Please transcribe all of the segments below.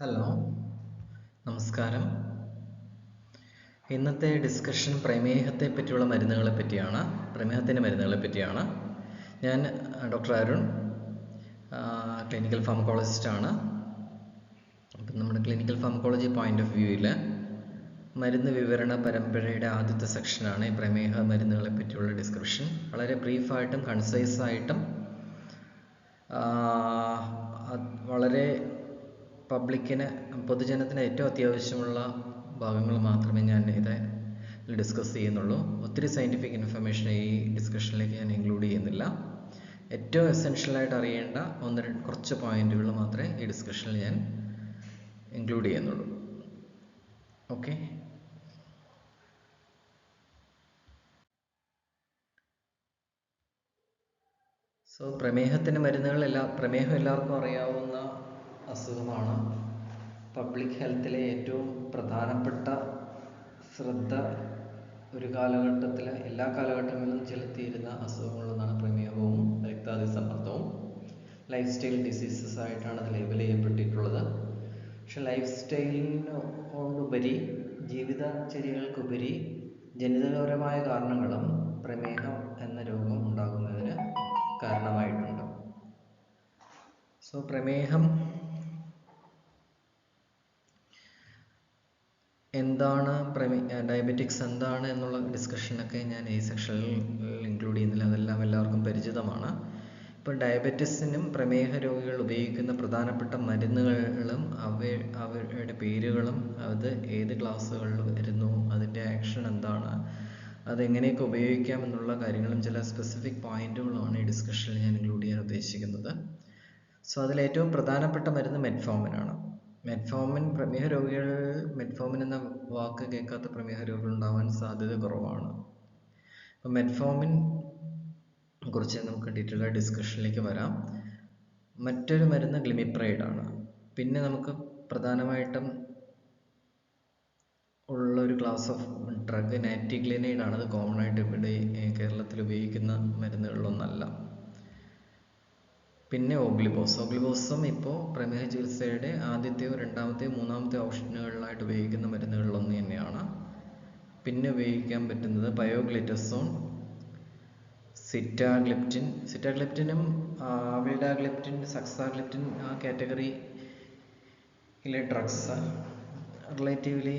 Hello നമസ്കാരം. ഇന്നത്തെ discussion പ്രമേഹത്തെ പറ്റിയുള്ള മരുന്നുകളെ പറ്റിയാണ് പ്രമേഹത്തിന്റെ മരുന്നുകളെ പറ്റിയാണ്. ഞാൻ ഡോക്ടർ അരുൺ ക്ലിനിക്കൽ ഫാമക്കോളജിസ്റ്റാണ് അപ്പം നമ്മുടെ ക്ലിനിക്കൽ ഫാമക്കോളജി പോയിന്റ് ഓഫ് വ്യൂയിൽ മരുന്ന് വിവരണ പരമ്പരയുടെ ആദ്യത്തെ സെക്ഷനാണ് ഈ പ്രമേഹ മരുന്നുകളെ പറ്റിയുള്ള ഡിസ്ക്രിപ്ഷൻ വളരെ ബ്രീഫായിട്ടും കൺസൈസായിട്ടും വളരെ പബ്ലിക്കിന് പൊതുജനത്തിന് ഏറ്റവും അത്യാവശ്യമുള്ള ഭാഗങ്ങൾ മാത്രമേ ഞാൻ ഇത് ഡിസ്കസ് ചെയ്യുന്നുള്ളൂ. ഒത്തിരി സയന്റിഫിക് ഇൻഫർമേഷൻ ഈ ഡിസ്കഷനിലേക്ക് ഞാൻ ഇൻക്ലൂഡ് ചെയ്യുന്നില്ല. ഏറ്റവും എസെൻഷ്യലായിട്ട് അറിയേണ്ട ഒന്ന് രണ്ട് കുറച്ച് പോയിന്റുകൾ മാത്രമേ ഈ ഡിസ്കഷനിൽ ഞാൻ ഇൻക്ലൂഡ് ചെയ്യുന്നുള്ളൂ. ഓക്കെ സോ പ്രമേഹത്തിന്റെ മരുന്നുകൾ എല്ലാ പ്രമേഹം എല്ലാവർക്കും അറിയാവുന്ന അസുഖമാണ്. പബ്ലിക് ഹെൽത്തിലെ ഏറ്റവും പ്രധാനപ്പെട്ട ശ്രദ്ധ ഒരു കാലഘട്ടത്തിൽ എല്ലാ കാലഘട്ടങ്ങളിലും ചെലുത്തിയിരുന്ന അസുഖങ്ങളൊന്നാണ് പ്രമേഹവും രക്താതിസമ്മർദ്ദവും. ലൈഫ് സ്റ്റൈൽ ഡിസീസസ് ആയിട്ടാണ് അത് ലേബൽ ചെയ്യപ്പെട്ടിട്ടുള്ളത്. പക്ഷെ ലൈഫ് സ്റ്റൈലിനോടുപരി ജീവിതചര്യകൾക്കുപരി ജനിതകപരമായ കാരണങ്ങളും പ്രമേഹം എന്ന രോഗം ഉണ്ടാകുന്നതിന് കാരണമായിട്ടുണ്ട്. സോ പ്രമേഹം എന്താണ് പ്രമേ ഡയബറ്റിക്സ് എന്താണ് എന്നുള്ള ഡിസ്കഷനൊക്കെ ഞാൻ ഈ സെക്ഷനിൽ ഇൻക്ലൂഡ് ചെയ്യുന്നില്ല. അതെല്ലാം എല്ലാവർക്കും പരിചിതമാണ്. ഇപ്പോൾ ഡയബറ്റിസിനും പ്രമേഹ രോഗികൾ ഉപയോഗിക്കുന്ന പ്രധാനപ്പെട്ട മരുന്നുകളും അവ അവരുടെ പേരുകളും അത് ഏത് ക്ലാസ്സുകളിൽ വരുന്നു അതിന്റെ ആക്ഷൻ എന്താണ് അതെങ്ങനെയൊക്കെ ഉപയോഗിക്കാം എന്നുള്ള കാര്യങ്ങളും ചില സ്പെസിഫിക് പോയിന്റുകളുമാണ് ഈ ഡിസ്കഷനിൽ ഞാൻ ഇൻക്ലൂഡ് ചെയ്യാൻ ഉദ്ദേശിക്കുന്നത്. സോ അതിൽ ഏറ്റവും പ്രധാനപ്പെട്ട മരുന്ന് മെറ്റ്ഫോമിനാണ് മെറ്റ്ഫോമിൻ പ്രമേഹ രോഗികളിൽ മെറ്റ്ഫോമിൻ എന്ന വാക്ക് കേൾക്കാത്ത പ്രമേഹ രോഗികൾ ഉണ്ടാവാൻ സാധ്യത കുറവാണ്. അപ്പം മെറ്റ്ഫോമിൻ കുറിച്ച് നമുക്ക് ഡീറ്റെയിൽ ഡിസ്കഷനിലേക്ക് വരാം. മറ്റൊരു മരുന്ന് ഗ്ലിമിപ്രൈഡ് ആണ്. പിന്നെ നമുക്ക് പ്രധാനമായിട്ടും ഉള്ള ഒരു ക്ലാസ് ഓഫ് ഡ്രഗ് നാറ്റിഗ്ലിനൈഡ് ആണ്. അത് കോമൺ ആയിട്ട് ഇവിടെ കേരളത്തിൽ ഉപയോഗിക്കുന്ന മരുന്നുകളിലൊന്നല്ല. പിന്നെ ഓഗ്ലിബോസ്. ഓഗ്ലിബോസും ഇപ്പോൾ പ്രമേഹ ചികിത്സയുടെ ആദ്യത്തെയോ രണ്ടാമത്തെയോ മൂന്നാമത്തെയോ ഓപ്ഷനുകളിലായിട്ട് ഉപയോഗിക്കുന്ന മരുന്നുകളിലൊന്ന് തന്നെയാണ്. പിന്നെ ഉപയോഗിക്കാൻ പറ്റുന്നത് ബയോഗ്ലിറ്റസോൺ സിറ്റാഗ്ലിപ്റ്റിൻ. സിറ്റാഗ്ലിപ്റ്റിനും വിൽഡാഗ്ലിപ്റ്റിൻ സക്സാഗ്ലിപ്റ്റിൻ ആ കാറ്റഗറിയിലെ ഡ്രഗ്സ് റിലേറ്റീവ്ലി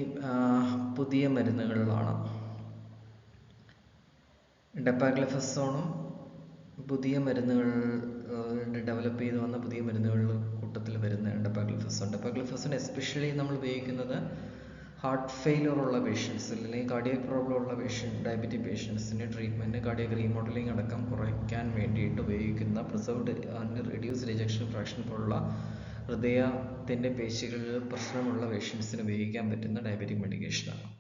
പുതിയ മരുന്നുകളിലാണ്. ഡെപ്പാഗ്ലിഫസോണും പുതിയ മരുന്നുകൾ ഡെവലപ്പ് ചെയ്ത് വന്ന പുതിയ മരുന്നുകളുടെ കൂട്ടത്തിൽ വരുന്ന ഡെപ്പാഗ്ലിഫസോൺ ഡെപ്പാഗ്ലിഫസോൺ എസ്പെഷ്യലി നമ്മൾ ഉപയോഗിക്കുന്നത് ഹാർട്ട് ഫെയിലിയർ ഉള്ള പേഷ്യൻസ് അല്ലെങ്കിൽ കാർഡിയക് പ്രോബ്ലം ഉള്ള പേഷ്യൻ ഡയബറ്റിക് പേഷ്യൻസിന്റെ ട്രീറ്റ്മെന്റ് കാർഡിയക് റീമോഡലിംഗ് അടക്കം കുറയ്ക്കാൻ വേണ്ടിയിട്ട് ഉപയോഗിക്കുന്ന preserved and reduced ejection fraction പോലുള്ള ഹൃദയത്തിന്റെ പേശികളിൽ പ്രശ്നമുള്ള പേഷ്യൻസിന് ഉപയോഗിക്കാൻ പറ്റുന്ന ഡയബറ്റിക് മെഡിക്കേഷനാണ്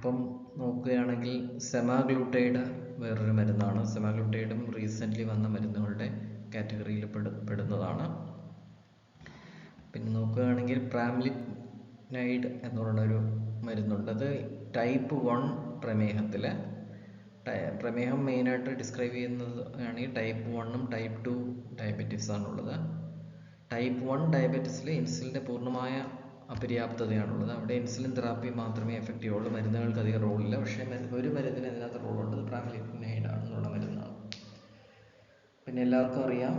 അപ്പം നോക്കുകയാണെങ്കിൽ സെമാഗ്ലൂട്ടൈഡ് വേറൊരു മരുന്നാണ്. സെമാഗ്ലൂട്ടൈഡും റീസെന്റ്ലി വന്ന മരുന്നുകളുടെ കാറ്റഗറിയിൽ പെടുന്നതാണ്. പിന്നെ നോക്കുകയാണെങ്കിൽ പ്രാംലിനൈഡ് എന്ന് പറയുന്നൊരു മരുന്നുണ്ട്. അത് ടൈപ്പ് വൺ പ്രമേഹത്തിൽ പ്രമേഹം മെയിനായിട്ട് ഡിസ്ക്രൈബ് ചെയ്യുന്നത് ആണെങ്കിൽ ടൈപ്പ് വണ്ണും ടൈപ്പ് ടു ഡയബറ്റീസ് ആണുള്ളത്. ടൈപ്പ് വൺ ഡയബറ്റീസിൽ ഇൻസുലിന്റെ പൂർണമായ അപര്യാപ്തതയാണുള്ളത്. അവിടെ ഇൻസുലിൻ തെറാപ്പി മാത്രമേ എഫക്റ്റീവ് ഉള്ളൂ മരുന്നുകൾക്ക് അധികം റോളില്ല പക്ഷേ ഒരു മരുന്നിന് അതിനകത്ത് റോളുണ്ട് അത് പ്രാമിലിനൈഡ് ആണെന്നുള്ള മരുന്നാണ്. പിന്നെ എല്ലാവർക്കും അറിയാം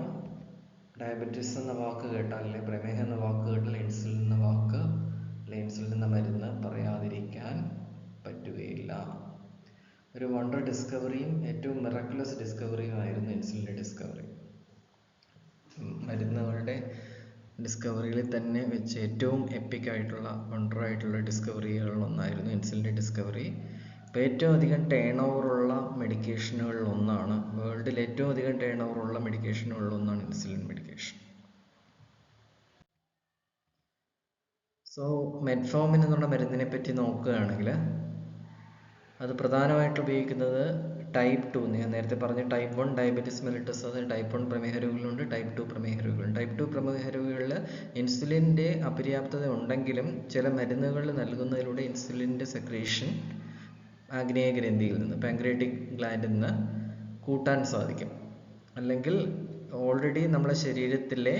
ഡയബറ്റീസ് എന്ന വാക്ക് കേട്ടാൽ അല്ലെങ്കിൽ പ്രമേഹം എന്ന വാക്ക് കേട്ടാൽ ഇൻസുലിൻ എന്ന വാക്ക് അല്ലെങ്കിൽ ഇൻസുലിൻ എന്ന മരുന്ന് പറയാതിരിക്കാൻ പറ്റുകയില്ല. ഒരു വണ്ടർ ഡിസ്കവറിയും ഏറ്റവും മിറക്കുലസ് ഡിസ്കവറിയും ആയിരുന്നു ഇൻസുലിന്റെ ഡിസ്കവറി മരുന്നുകളുടെ ഡിസ്കവറികളിൽ തന്നെ വെച്ച് ഏറ്റവും എപ്പിക് ആയിട്ടുള്ള വണ്ടർ ആയിട്ടുള്ള ഡിസ്കവറികളിൽ ഒന്നായിരുന്നു ഇൻസുലിന്റെ ഡിസ്കവറി ഇപ്പോൾ ഏറ്റവും അധികം ടേൺ ഓവറുള്ള മെഡിക്കേഷനുകളിൽ ഒന്നാണ് വേൾഡിൽ ഏറ്റവും അധികം ടേൺ ഓവറുള്ള മെഡിക്കേഷനുകളിൽ ഒന്നാണ് ഇൻസുലിൻ മെഡിക്കേഷൻ സോ മെറ്റ്ഫോമിൻ എന്നുള്ള മരുന്നിനെ പറ്റി നോക്കുകയാണെങ്കിൽ അത് പ്രധാനമായിട്ട് ഉപയോഗിക്കുന്നത് ടൈപ്പ് ടു ഞാൻ നേരത്തെ പറഞ്ഞ ടൈപ്പ് വൺ ഡയബറ്റിസ് മെലിറ്റസ് അതായത് ടൈപ്പ് വൺ പ്രമേഹ രോഗികളുണ്ട് ടൈപ്പ് ടു പ്രമേഹ രോഗികളുണ്ട് ടൈപ്പ് ടു പ്രമേഹ രോഗികളിൽ ഇൻസുലിന്റെ അപര്യാപ്തത ഉണ്ടെങ്കിലും ചില മരുന്നുകൾ നൽകുന്നതിലൂടെ ഇൻസുലിന്റെ സെക്രീഷൻ ആഗ്നേയ ഗ്രന്ഥിയിൽ നിന്ന് പാങ്ക്രേറ്റിക് ഗ്ലാൻഡിൽ നിന്ന് കൂട്ടാൻ സാധിക്കും. അല്ലെങ്കിൽ ഓൾറെഡി നമ്മുടെ ശരീരത്തിലെ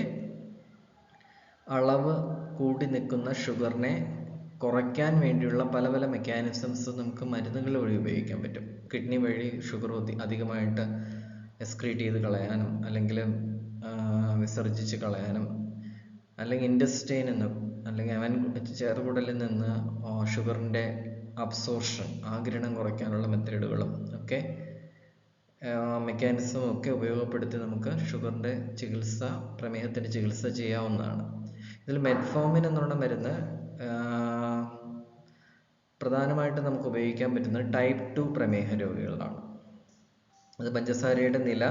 അളവ് കൂടി നിൽക്കുന്ന ഷുഗറിനെ കുറയ്ക്കാൻ വേണ്ടിയുള്ള പല പല മെക്കാനിസംസ് നമുക്ക് മരുന്നുകൾ വഴി ഉപയോഗിക്കാൻ പറ്റും. കിഡ്നി വഴി ഷുഗർ അധികമായിട്ട് എക്സ്ക്രീറ്റ് ചെയ്ത് കളയാനും അല്ലെങ്കിൽ വിസർജിച്ച് കളയാനും അല്ലെങ്കിൽ ഇൻഡസ്റ്റൈനിൽ നിന്ന് അല്ലെങ്കിൽ അവൻ ചെറുകുടലിൽ നിന്ന് ഷുഗറിന്റെ അബ്സോർഷൻ ആഗിരണം കുറയ്ക്കാനുള്ള മെത്തേഡുകളും ഒക്കെ മെക്കാനിസം ഒക്കെ ഉപയോഗപ്പെടുത്തി നമുക്ക് ഷുഗറിന്റെ ചികിത്സ പ്രമേഹത്തിന്റെ ചികിത്സ ചെയ്യാവുന്നതാണ്. ഇതിൽ മെറ്റ്ഫോമിൻ എന്നുള്ള മരുന്ന് പ്രധാനമായിട്ടും നമുക്ക് ഉപയോഗിക്കാൻ പറ്റുന്നത് ടൈപ്പ് ടു പ്രമേഹ രോഗികളിലാണ്. അത് പഞ്ചസാരയുടെ നില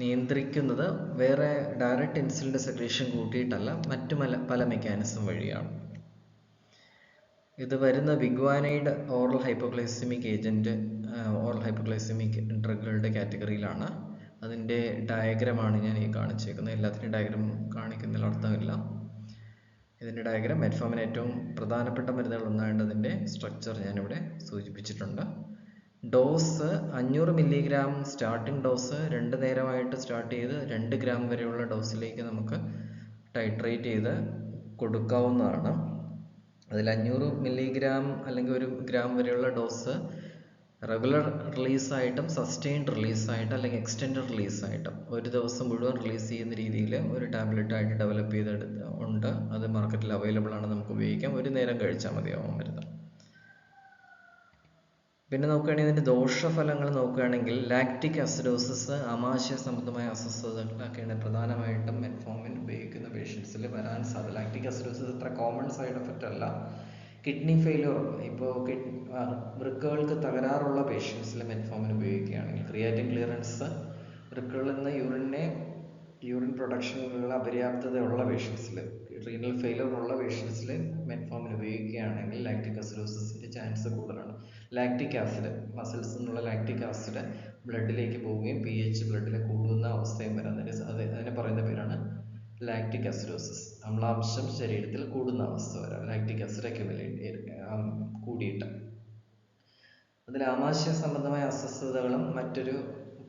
നിയന്ത്രിക്കുന്നത് വേറെ ഡയറക്റ്റ് ഇൻസുലിന്റെ സെക്രീഷൻ കൂട്ടിയിട്ടല്ല മറ്റു പല പല മെക്കാനിസം വഴിയാണ്. ഇത് വരുന്ന biguanide oral hypoglycemic agent oral hypoglycemic ഡ്രഗുകളുടെ കാറ്റഗറിയിലാണ് അതിന്റെ ഡയഗ്രമാണ് ഞാൻ ഈ കാണിച്ചേക്കുന്നത്. എല്ലാത്തിന്റെയും ഡയഗ്രാം കാണിക്കുന്നതിൽ അർത്ഥമില്ല. ഇതിന്റെ ഡയഗ്രാം മെറ്റ്ഫോമിന് ഏറ്റവും പ്രധാനപ്പെട്ട മരുന്നുകൾ ഒന്നാണ്ടതിന്റെ സ്ട്രക്ചർ ഞാനിവിടെ സൂചിപ്പിച്ചിട്ടുണ്ട്. ഡോസ് അഞ്ഞൂറ് മില്ലിഗ്രാം സ്റ്റാർട്ടിംഗ് ഡോസ് രണ്ട് നേരമായിട്ട് സ്റ്റാർട്ട് ചെയ്ത് രണ്ട് ഗ്രാം വരെയുള്ള ഡോസിലേക്ക് നമുക്ക് ടൈട്രേറ്റ് ചെയ്ത് കൊടുക്കാവുന്നതാണ്. അതിൽ അഞ്ഞൂറ് മില്ലിഗ്രാം അല്ലെങ്കിൽ ഒരു ഗ്രാം വരെയുള്ള ഡോസ് റെഗുലർ റിലീസായിട്ടും സസ്റ്റെയിൻഡ് റിലീസായിട്ടും അല്ലെങ്കിൽ എക്സ്റ്റെൻഡ് റിലീസായിട്ടും ഒരു ദിവസം മുഴുവൻ റിലീസ് ചെയ്യുന്ന രീതിയിൽ ഒരു ടാബ്ലറ്റ് ആയിട്ട് ഡെവലപ്പ് ചെയ്തെടുത്ത് ഉണ്ട്. അത് മാർക്കറ്റിൽ അവൈലബിൾ ആണ് നമുക്ക് ഉപയോഗിക്കാം. ഒരു നേരം കഴിച്ചാൽ മതിയാവും മരുന്ന് പിന്നെ നോക്കുകയാണെങ്കിൽ ഇതിന്റെ ദോഷഫലങ്ങൾ നോക്കുകയാണെങ്കിൽ ലാക്റ്റിക് അസിഡോസിസ് അമാശയ സംബന്ധമായ അസ്വസ്ഥതകളൊക്കെയാണ് പ്രധാനമായിട്ടും മെറ്റ്ഫോമിൻ ഉപയോഗിക്കുന്ന പേഷ്യൻസിൽ വരാൻ സാധ്യത. ലാക്റ്റിക് അസിഡോസിസ് അത്ര കോമൺ സൈഡ് എഫക്റ്റ് അല്ല. കിഡ്നി ഫെയിലിയർ ഇപ്പോൾ വൃക്കകൾക്ക് തകരാറുള്ള പേഷ്യൻസിൽ മെറ്റ്ഫോമിൻ ഉപയോഗിക്കുകയാണെങ്കിൽ ക്രിയാറ്റിൻ ക്ലിയറൻസ് വൃക്കകളിൽ നിന്ന് യൂറിനെ യൂറിൻ പ്രൊഡക്ഷനുള്ള അപര്യാപ്തതയുള്ള പേഷ്യൻസിൽ റീനൽ ഫെയിലിയർ ഉള്ള പേഷ്യൻസിൽ മെറ്റ്ഫോമിൻ ഉപയോഗിക്കുകയാണെങ്കിൽ ലാക്റ്റിക് അസിഡോസിസിന്റെ ചാൻസ് കൂടുതലാണ്. ലാക്റ്റിക് ആസിഡ് മസിൽസ് നിന്നുള്ള ലാക്റ്റിക് ആസിഡ് ബ്ലഡിലേക്ക് പോവുകയും പി എച്ച് ബ്ലഡിൽ കൂടുന്ന അവസ്ഥയും വരാം. അതിന് അതിനെ പറയുന്ന പേരാണ് ലാക്റ്റിക് അസിഡോസിസ് അമ്ലാംശം ശരീരത്തിൽ കൂടുന്ന അവസ്ഥ വരാം ലാക്റ്റിക് ആസിഡ് അക്യുമുലേറ്റ് കൂടിയിട്ട്. അതിൽ ആമാശയ സംബന്ധമായ അസ്വസ്ഥതകളും മറ്റൊരു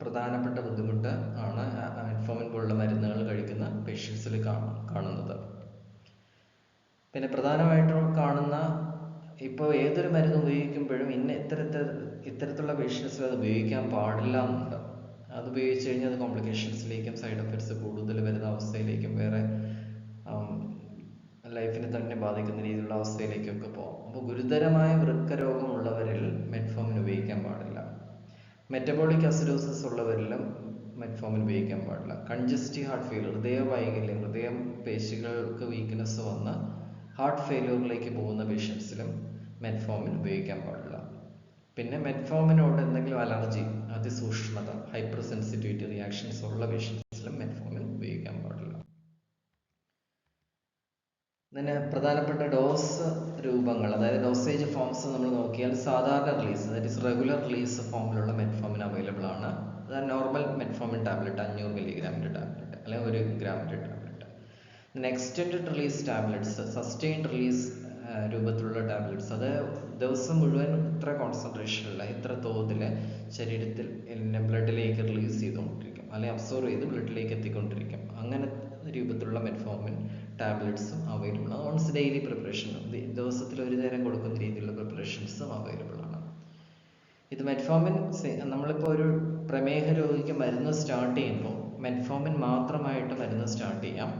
പ്രധാനപ്പെട്ട ബുദ്ധിമുട്ട് ആണ് ഇൻഫോമിൻ പോലുള്ള മരുന്നുകൾ കഴിക്കുന്ന പേഷ്യൻസിൽ കാണുന്നത്. പിന്നെ പ്രധാനമായിട്ടും കാണുന്ന ഇപ്പോൾ ഏതൊരു മരുന്ന് ഉപയോഗിക്കുമ്പോഴും ഇന്ന ഇത്തരത്തിൽ ഇത്തരത്തിലുള്ള പേഷ്യൻസിൽ അത് ഉപയോഗിക്കാൻ പാടില്ല എന്നുണ്ട്. അത് ഉപയോഗിച്ച് കഴിഞ്ഞാൽ അത് കോംപ്ലിക്കേഷൻസിലേക്കും സൈഡ് എഫക്ട്സ് കൂടുതൽ വരുന്ന അവസ്ഥയിലേക്കും വേറെ ലൈഫിനെ തന്നെ ബാധിക്കുന്ന രീതിയിലുള്ള അവസ്ഥയിലേക്കൊക്കെ പോകാം. അപ്പോൾ ഗുരുതരമായ വൃക്കരോഗമുള്ളവരിൽ മെറ്റ്ഫോമിൻ ഉപയോഗിക്കാൻ പാടില്ല. മെറ്റബോളിക് അസിഡോസിസ് ഉള്ളവരിലും മെറ്റ്ഫോമിൻ ഉപയോഗിക്കാൻ പാടില്ല. കൺജസ്റ്റീവ് ഹാർട്ട് ഫെയിലിയർ ഹൃദയ വൈകല്യം ഹൃദയം പേശികൾക്ക് വീക്ക്നെസ് വന്ന് ഹാർട്ട് ഫെയിലിയറിലേക്ക് പോകുന്ന പേഷ്യൻസിലും മെറ്റ്ഫോമിൻ ഉപയോഗിക്കാൻ പാടില്ല. പിന്നെ മെറ്റ്ഫോമിനോട് എന്തെങ്കിലും അലർജി അതിസൂക്ഷ്മത ഹൈപ്പർ സെൻസിറ്റിവിറ്റി റിയാക്ഷൻസ് ഉള്ള പേഷ്യൻസിലും മെറ്റ്ഫോമിൻ ഉപയോഗിക്കാൻ പാടില്ല. ഇതിന് പ്രധാനപ്പെട്ട ഡോസ് രൂപങ്ങൾ അതായത് ഡോസേജ് ഫോംസ് നമ്മൾ നോക്കിയാൽ സാധാരണ റിലീസ് ഇസ് റെഗുലർ റിലീസ് ഫോമിലുള്ള മെറ്റ്ഫോമിൻ അവൈലബിൾ ആണ്. അതായത് നോർമൽ മെറ്റ്ഫോമിൻ ടാബ്ലറ്റ് അഞ്ഞൂറ് മില്ലിഗ്രാമിന്റെ ടാബ്ലറ്റ് അല്ലെങ്കിൽ ഒരു ഗ്രാമിന്റെ tablet extended release tablets sustained release രൂപത്തിലുള്ള ടാബ്ലറ്റ്സ് അത് ദിവസം മുഴുവൻ ഇത്ര കോൺസെൻട്രേഷനിൽ ഇത്ര തോതിൽ ശരീരത്തിൽ ബ്ലഡിലേക്ക് റിലീസ് ചെയ്തുകൊണ്ടിരിക്കും. അല്ലെങ്കിൽ അബ്സോർവ് ചെയ്ത് ബ്ലഡിലേക്ക് എത്തിക്കൊണ്ടിരിക്കും. അങ്ങനെ രൂപത്തിലുള്ള മെറ്റ്ഫോമിൻ ടാബ്ലറ്റ്സും അവൈലബിൾ ആണ്. വൺസ് ഡെയിലി പ്രിപ്പറേഷൻ ദിവസത്തിൽ ഒരു നേരം കൊടുക്കുന്ന രീതിയിലുള്ള പ്രിപ്പറേഷൻസും അവൈലബിൾ ആണ്. ഇത് മെറ്റ്ഫോമിൻ നമ്മളിപ്പോൾ ഒരു പ്രമേഹ രോഗിക്ക് മരുന്ന് സ്റ്റാർട്ട് ചെയ്യുമ്പോൾ മെറ്റ്ഫോമിൻ മാത്രമായിട്ട് മരുന്ന് സ്റ്റാർട്ട് ചെയ്യാം.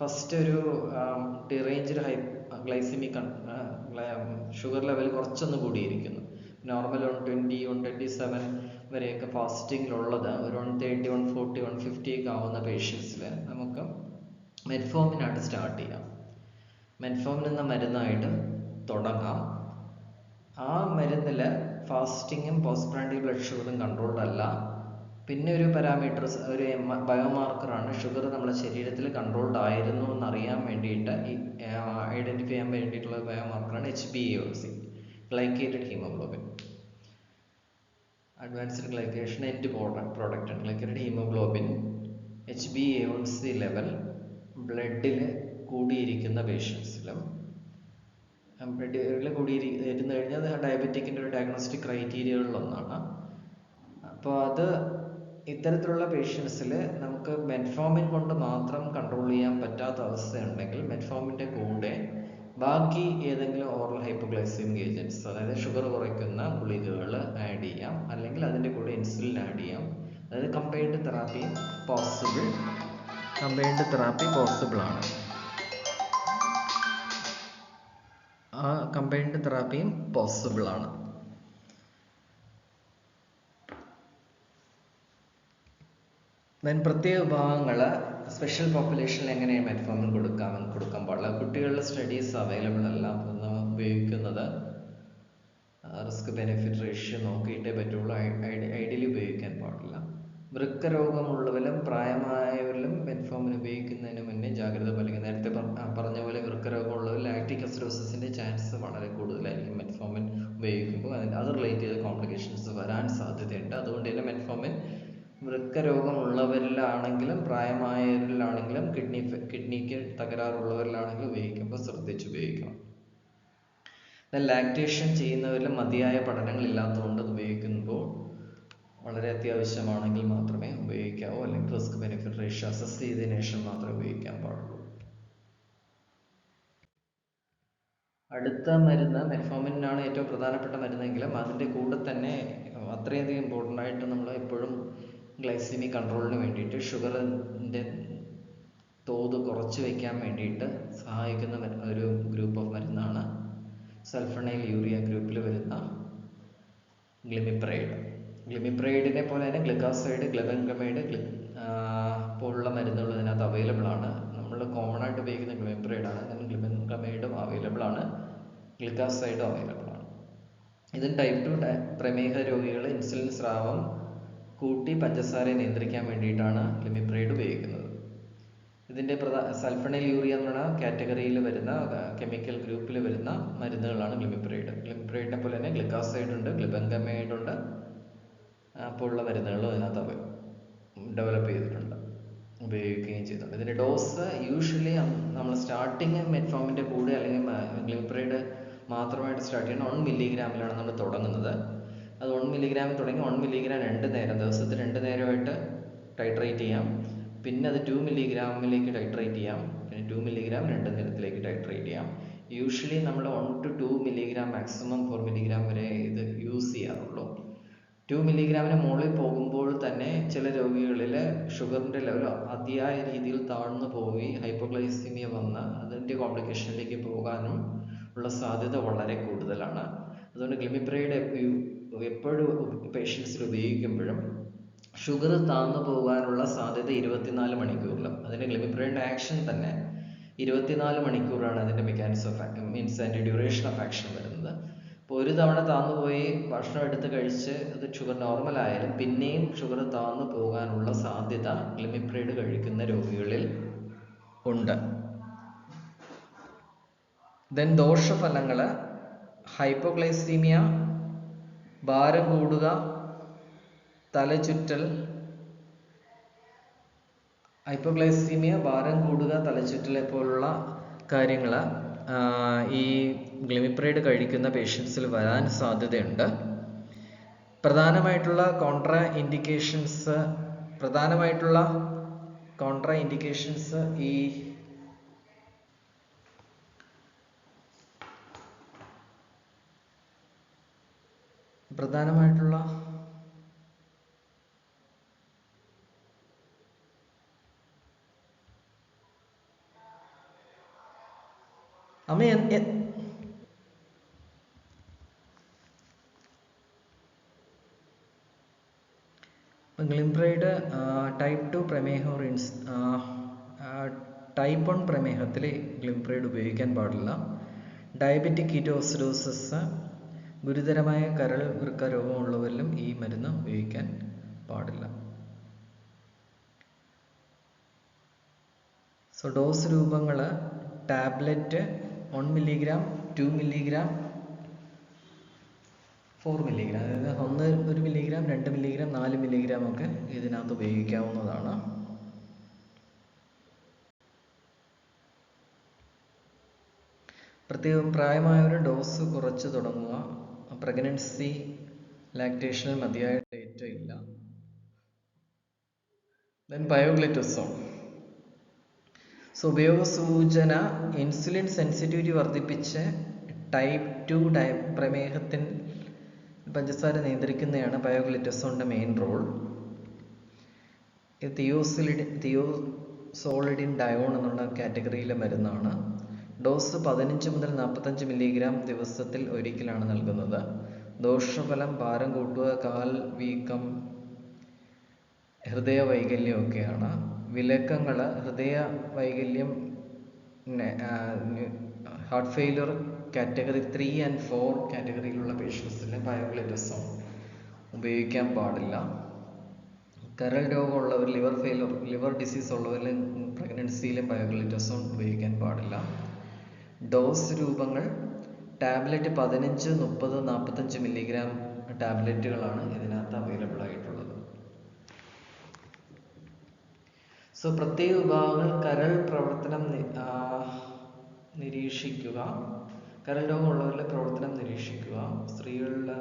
ഫസ്റ്റ് ഒരു deranged high glycemic sugar level കുറച്ചൊന്ന് കൂടിയിരിക്കുന്നു. Normal one twenty one twenty seven വരെയൊക്കെ ഫാസ്റ്റിങ്ങിലുള്ളത് ഒരു one thirty one forty one fifty ഒക്കെ ആവുന്ന പേഷ്യൻസിൽ നമുക്ക് മെറ്റ്ഫോമിനായിട്ട് സ്റ്റാർട്ട് ചെയ്യാം. മെറ്റ്ഫോമിൻ എന്ന മരുന്നായിട്ട് തുടങ്ങാം. ആ മരുന്നിൽ ഫാസ്റ്റിങ്ങും പോസ്റ്റ് ബ്രാൻഡി ബ്ലഡ് ഷുഗറും കൺട്രോൾഡ് അല്ല. പിന്നെ ഒരു പാരാമീറ്റർ ഒരു ബയോമാർക്കറാണ് ഷുഗർ നമ്മുടെ ശരീരത്തിൽ കൺട്രോൾഡ് ആയിരുന്നു എന്ന് അറിയാൻ വേണ്ടിയിട്ട് ഈ ഐഡന്റിഫൈ ചെയ്യാൻ വേണ്ടിയിട്ടുള്ള ബയോമാർക്കറാണ് H B A C glycated haemoglobin advanced glycation end product glycated haemoglobin H B A C level ബ്ലഡിൽ കൂടിയിരിക്കുന്ന പേഷ്യൻസിലും ബ്ലഡിൽ കൂടിയിരുന്ന് കഴിഞ്ഞാൽ ഡയബറ്റിക്കിന്റെ ഒരു ഡയഗ്നോസ്റ്റിക് ക്രൈറ്റീരിയകളിലൊന്നാണ് അപ്പോൾ അത് ഇത്തരത്തിലുള്ള പേഷ്യൻസിൽ നമുക്ക് മെറ്റ്ഫോമിൻ കൊണ്ട് മാത്രം കൺട്രോൾ ചെയ്യാൻ പറ്റാത്ത അവസ്ഥയുണ്ടെങ്കിൽ മെറ്റ്ഫോമിന്റെ കൂടെ ബാക്കി ഏതെങ്കിലും ഓറൽ hypoglycemic ഏജന്റ്സ് അതായത് ഷുഗർ കുറയ്ക്കുന്ന ഗുളികകൾ ആഡ് ചെയ്യാം. അല്ലെങ്കിൽ അതിന്റെ കൂടെ ഇൻസുലിൻ ആഡ് ചെയ്യാം. അതായത് combined therapy possible combined therapy possible ആണ്. ആ കമ്പൈൻഡ് തെറാപ്പിയും പോസിബിൾ ആണ്. ദെൻ പ്രത്യേക വിഭാഗങ്ങൾ സ്പെഷ്യൽ പോപ്പുലേഷനിൽ എങ്ങനെ മെറ്റ്ഫോമിൻ കൊടുക്കാം കൊടുക്കാൻ പാടില്ല. കുട്ടികളുടെ സ്റ്റഡീസ് അവൈലബിൾ അല്ല ഉപയോഗിക്കുന്നത് റിസ്ക് ബെനിഫിറ്റ് റേഷ്യോ നോക്കിയിട്ടേ പറ്റുള്ളൂ. ഐഡിയലി ഉപയോഗിക്കാൻ പാടില്ല. വൃക്ക രോഗമുള്ളവരും പ്രായമായവരിലും മെറ്റ്ഫോമിൻ ഉപയോഗിക്കുന്നതിന് മുന്നേ ജാഗ്രത പാലിക്കുക. നേരത്തെ പറഞ്ഞ പോലെ വൃക്ക രോഗമുള്ളവർ ലാക്റ്റിക് അസിഡോസിസിന്റെ ചാൻസ് വളരെ കൂടുതലായിരിക്കും മെറ്റ്ഫോമിൻ ഉപയോഗിക്കുമ്പോൾ അതിന് അത് റിലേറ്റ് ചെയ്ത കോംപ്ലിക്കേഷൻസ് വരാൻ സാധ്യതയുണ്ട് അതുകൊണ്ട് തന്നെ മെറ്റ്ഫോമിൻ വൃക്ക രോഗമുള്ളവരിലാണെങ്കിലും പ്രായമായവരിലാണെങ്കിലും കിഡ്നി കിഡ്നിക്ക് തകരാറുള്ളവരിലാണെങ്കിലും ഉപയോഗിക്കുമ്പോൾ ശ്രദ്ധിച്ച് ഉപയോഗിക്കണം. ലാക്ടേഷൻ ചെയ്യുന്നവരിൽ മതിയായ പഠനങ്ങൾ ഇല്ലാത്തതുകൊണ്ട് ഉപയോഗിക്കുമ്പോൾ വളരെ അത്യാവശ്യമാണെങ്കിൽ മാത്രമേ ഉപയോഗിക്കാവൂ. അല്ലെങ്കിൽ റിസ്ക് ബെനിഫിറ്റ് റേഷ്യോ അസസ് ചെയ്തതിനു ശേഷം മാത്രമേ ഉപയോഗിക്കാൻ പാടുള്ളൂ. അടുത്ത മരുന്ന് മെറ്റ്ഫോമിനാണ് ഏറ്റവും പ്രധാനപ്പെട്ട മരുന്നെങ്കിലും അതിന്റെ കൂടെ തന്നെ അത്രയധികം ഇമ്പോർട്ടന്റ് ആയിട്ട് നമ്മൾ എപ്പോഴും ഗ്ലൈസിമി കൺട്രോളിന് വേണ്ടിയിട്ട് ഷുഗറിന്റെ തോത് കുറച്ച് വയ്ക്കാൻ വേണ്ടിയിട്ട് സഹായിക്കുന്ന ഒരു ഗ്രൂപ്പ് ഓഫ് മരുന്നാണ് സൾഫണൈൽ യൂറിയ ഗ്രൂപ്പിൽ വരുന്ന ഗ്ലിമിപ്രൈഡ് ഗ്ലിമിപ്രൈഡിനെ പോലെ തന്നെ ഗ്ലിക്കാസൈഡ് ഗ്ലബൻഗമൈഡ് പോലുള്ള മരുന്നുകൾ ഇതിനകത്ത് അവൈലബിൾ ആണ്. നമ്മൾ കോമൺ ആയിട്ട് ഉപയോഗിക്കുന്ന ഗ്ലിമിപ്രൈഡ് ആണ്. അതിന് ഗ്ലിബൻഗമൈഡും അവൈലബിൾ ആണ്. ഗ്ലിക്കാസൈഡും അവൈലബിൾ ആണ്. ഇത് ടൈപ്പ് ടു പ്രമേഹ രോഗികൾ ഇൻസുലിൻ സ്രാവം കൂട്ടി പഞ്ചസാരയെ നിയന്ത്രിക്കാൻ വേണ്ടിയിട്ടാണ് ലിമിപ്രൈഡ് ഉപയോഗിക്കുന്നത്. ഇതിന്റെ പ്രധാന സൾഫണൈൽ യൂറിയ എന്ന കാറ്റഗറിയിൽ വരുന്ന കെമിക്കൽ ഗ്രൂപ്പിൽ വരുന്ന മരുന്നുകളാണ് ഗ്ലിമിപ്രൈഡ് ഗ്ലിമിപ്രൈഡിനെ പോലെ തന്നെ ഗ്ലിക്കാസൈഡ് ഉണ്ട് ഗ്ലിബംഗമൈഡ് ഉണ്ട് പോലുള്ള മരുന്നുകളും അതിനകത്ത് ഡെവലപ്പ് ചെയ്തിട്ടുണ്ട് ഉപയോഗിക്കുകയും ചെയ്തിട്ടുണ്ട് ഇതിന്റെ ഡോസ് യൂഷ്വലി നമ്മൾ സ്റ്റാർട്ടിങ് മെറ്റ്ഫോമിന്റെ കൂടെ അല്ലെങ്കിൽ ഗ്ലിമിപ്രൈഡ് മാത്രമായിട്ട് സ്റ്റാർട്ട് ചെയ്യുന്ന വൺ മില്ലിഗ്രാമിലാണ് നമ്മൾ തുടങ്ങുന്നത്. അത് വൺ മില്ലിഗ്രാം തുടങ്ങി വൺ മില്ലിഗ്രാം രണ്ട് നേരം ദിവസത്തിൽ രണ്ട് നേരമായിട്ട് ടൈട്രേറ്റ് ചെയ്യാം. പിന്നെ അത് ടു മില്ലിഗ്രാമിലേക്ക് ടൈട്രേറ്റ് ചെയ്യാം. പിന്നെ ടു മില്ലിഗ്രാം രണ്ട് നേരത്തിലേക്ക് ടൈട്രേറ്റ് ചെയ്യാം. യൂഷ്വലി നമ്മൾ one two two milligram maximum four milligram വരെ ഇത് യൂസ് ചെയ്യാറുള്ളൂ. ടു മില്ലിഗ്രാമിന് മുകളിൽ പോകുമ്പോൾ തന്നെ ചില രോഗികളിൽ ഷുഗറിന്റെ ലെവൽ അതിയായ രീതിയിൽ താഴ്ന്നു പോയി ഹൈപ്പോഗ്ലൈസിമിയ വന്ന് അതിന്റെ കോംപ്ലിക്കേഷനിലേക്ക് പോകാനും ഉള്ള സാധ്യത വളരെ കൂടുതലാണ്. അതുകൊണ്ട് ഗ്ലിമിപ്രൈഡ് എപ്പോഴും പേഷ്യൻസിൽ ഉപയോഗിക്കുമ്പോഴും ഷുഗർ താന്നു പോകാനുള്ള സാധ്യത ഇരുപത്തിനാല് മണിക്കൂറിലും. അതിന്റെ ഗ്ലിമിപ്രൈഡിന്റെ ആക്ഷൻ തന്നെ ഇരുപത്തിനാല് മണിക്കൂറാണ് അതിന്റെ മെക്കാനിസം ഓഫ് മീൻസ് അതിന്റെ ഡ്യൂറേഷൻ ഓഫ് ആക്ഷൻ വരുന്നത്. അപ്പോൾ ഒരു തവണ താന്നു പോയി ഭക്ഷണം എടുത്ത് കഴിച്ച് അത് ഷുഗർ നോർമൽ ആയാലും പിന്നെയും ഷുഗർ താന്നു പോകാനുള്ള സാധ്യത ഗ്ലിമിപ്രൈഡ് കഴിക്കുന്ന രോഗികളിൽ ഉണ്ട്. ദെൻ ദോഷഫലങ്ങൾ ഹൈപ്പോഗ്ലൈസീമിയ ഭാരം കൂടുക തലചുറ്റൽ ഹൈപ്പോഗ്ലൈസീമിയ ഭാരം കൂടുക തലചുറ്റൽ പോലുള്ള കാര്യങ്ങൾ ഈ ഗ്ലിമിപ്രൈഡ് കഴിക്കുന്ന പേഷ്യൻസിൽ വരാൻ സാധ്യതയുണ്ട്. പ്രധാനമായിട്ടുള്ള കോൺട്രാ ഇൻഡിക്കേഷൻസ് പ്രധാനമായിട്ടുള്ള കോൺട്രാ ഇൻഡിക്കേഷൻസ് ഈ പ്രധാനമായിട്ടുള്ള അമ്മ ഗ്ലിംബ്രൈഡ് ടൈപ്പ് ടു പ്രമേഹ ഇൻസ് ടൈപ്പ് വൺ പ്രമേഹത്തിൽ ഗ്ലിംബ്രൈഡ് ഉപയോഗിക്കാൻ പാടില്ല. ഡയബറ്റിക് കീറ്റോസിഡോസിസ് ഗുരുതരമായ കരൾ വൃക്ക രോഗമുള്ളവരിലും ഈ മരുന്ന് ഉപയോഗിക്കാൻ പാടില്ല. സോ ഡോസ് രൂപങ്ങൾ tablet one milligram two milligram four milligram അതായത് ഒന്ന് ഒരു മില്ലിഗ്രാം രണ്ട് മില്ലിഗ്രാം നാല് മില്ലിഗ്രാം ഒക്കെ ഇതിനകത്ത് ഉപയോഗിക്കാവുന്നതാണ്. പ്രത്യേകം പ്രായമായവർ ഡോസ് കുറച്ച് തുടങ്ങുക. പ്രഗ്നൻസി ലാക്ടേഷനിൽ മതിയായ ഡേറ്റ ഇല്ല. ദെൻ ബയോഗ്ലിറ്റസോൺ സോ ഉപയോഗസൂചന ഇൻസുലിൻ സെൻസിറ്റിവിറ്റി വർദ്ധിപ്പിച്ച് ടൈപ്പ് ടു ഡയ പ്രമേഹത്തിൻ പഞ്ചസാര നിയന്ത്രിക്കുന്നതാണ് ബയോഗ്ലിറ്റസോണിന്റെ മെയിൻ റോൾ ഇത് തിയോസിലിഡിൻ തിയോസോളിഡിൻ ഡയോൺ എന്നുള്ള കാറ്റഗറിയിലെ മരുന്നാണ്. ഡോസ് പതിനഞ്ച് മുതൽ നാൽപ്പത്തഞ്ച് മില്ലിഗ്രാം ദിവസത്തിൽ ഒരിക്കലാണ് നൽകുന്നത്. ദോഷഫലം ഭാരം കൂട്ടുക കാൽ വീക്കം ഹൃദയ വൈകല്യം ഒക്കെയാണ് വിലക്കങ്ങൾ ഹൃദയ വൈകല്യം heart failure category three and four കാറ്റഗറിയിലുള്ള പേഷ്യൻസിന് ബയോഗ്ലിറ്റസോൺ ഉപയോഗിക്കാൻ പാടില്ല. കരൾ രോഗമുള്ളവർ ലിവർ ഫെയിലർ ലിവർ ഡിസീസ് ഉള്ളവരിലും പ്രഗ്നൻസിയിലും ബയോഗ്ലിറ്റസോൺ ഉപയോഗിക്കാൻ പാടില്ല. ഡോസ് രൂപങ്ങൾ ടാബ്ലറ്റ് പതിനഞ്ച് മുപ്പത് നാൽപ്പത്തഞ്ച് മില്ലിഗ്രാം ടാബ്ലറ്റുകളാണ് ഇതിനകത്ത് അവൈലബിൾ ആയിട്ടുള്ളത്. സോ പ്രത്യേക വിഭാഗങ്ങൾ കരൾ പ്രവർത്തനം നിരീക്ഷിക്കുക. കരൾ രോഗമുള്ളവരിലെ പ്രവർത്തനം നിരീക്ഷിക്കുക. സ്ത്രീകളിലെ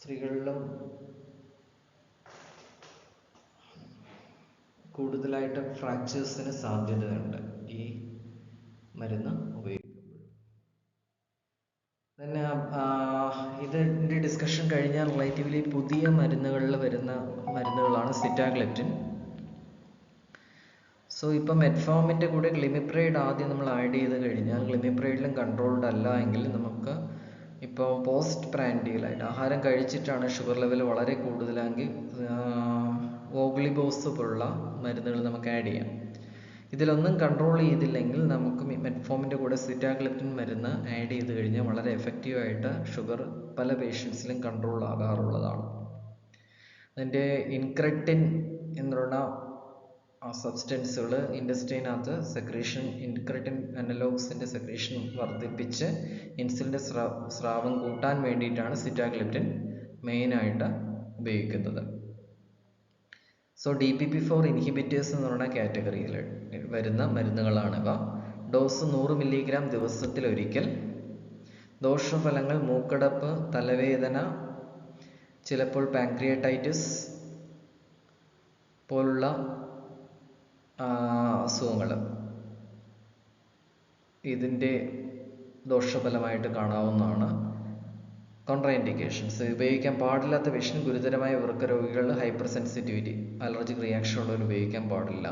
സ്ത്രീകളിലും കൂടുതലായിട്ട് ഫ്രാക്ചേഴ്സിന് സാധ്യതയുണ്ട്. മരുന്ന് ഉപയോഗിക്കുമ്പോൾ തന്നെ ഇതിന്റെ ഡിസ്കഷൻ കഴിഞ്ഞാൽ റിലേറ്റീവ്ലി പുതിയ മരുന്നുകളിൽ വരുന്ന മരുന്നുകളാണ് സിറ്റാഗ്ലെപ്റ്റിൻ സോ ഇപ്പം മെറ്റ്ഫോമിന്റെ കൂടെ ഗ്ലിമിപ്രൈഡ് ആദ്യം നമ്മൾ ആഡ് ചെയ്ത് കഴിഞ്ഞാൽ ഗ്ലിമിപ്രൈഡിലും കൺട്രോൾഡ് അല്ല എങ്കിൽ നമുക്ക് ഇപ്പോൾ പോസ്റ്റ് പ്രാൻഡിയലായിട്ട് ആഹാരം കഴിച്ചിട്ടാണ് ഷുഗർ ലെവൽ വളരെ കൂടുതലെങ്കിൽ ഓഗ്ലിബോസ് പോലുള്ള മരുന്നുകൾ നമുക്ക് ആഡ് ചെയ്യാം. ഇതിലൊന്നും കൺട്രോൾ ചെയ്തില്ലെങ്കിൽ നമുക്ക് മെറ്റ്ഫോമിന്റെ കൂടെ സിറ്റാഗ്ലിപ്റ്റിൻ മരുന്ന് ആഡ് ചെയ്ത് കഴിഞ്ഞാൽ വളരെ എഫക്റ്റീവായിട്ട് ഷുഗർ പല പേഷ്യൻസിലും കൺട്രോൾ ആകാറുള്ളതാണ്. അതിന്റെ ഇൻക്രെക്റ്റിൻ എന്നുള്ള സബ്സ്റ്റൻസുകൾ ഇൻഡസ്ട്രീനകത്ത് സെക്രീഷൻ ഇൻക്രെറ്റിൻ അനലോഗ്സിന്റെ സെക്രീഷൻ വർദ്ധിപ്പിച്ച് ഇൻസുലിന്റെ സ്രാ സ്രാവം കൂട്ടാൻ വേണ്ടിയിട്ടാണ് സിറ്റാഗ്ലിപ്റ്റിൻ മെയിനായിട്ട് ഉപയോഗിക്കുന്നത്. So D P P four inhibitors എന്ന് പറയുന്ന കാറ്റഗറിയിൽ വരുന്ന മരുന്നുകളാണിവ ഡോസ് നൂറ് മില്ലിഗ്രാം ദിവസത്തിൽ ഒരിക്കൽ. ദോഷഫലങ്ങൾ മൂക്കടപ്പ് തലവേദന ചിലപ്പോൾ പാൻക്രിയറ്റൈറ്റിസ് പോലുള്ള അസുഖങ്ങൾ. ഇതിന്റെ ദോഷഫലമായിട്ട് കാണാവുന്നതാണ്. കോൺട്രാ ഇൻഡിക്കേഷൻസ് ഉപയോഗിക്കാൻ പാടില്ലാത്ത വിഷൻ ഗുരുതരമായ വൃക്ക രോഗികളിൽ ഹൈപ്പർ സെൻസിറ്റിവിറ്റി അലർജിക് റിയാക്ഷൻ ഉള്ളവർ ഉപയോഗിക്കാൻ പാടില്ല.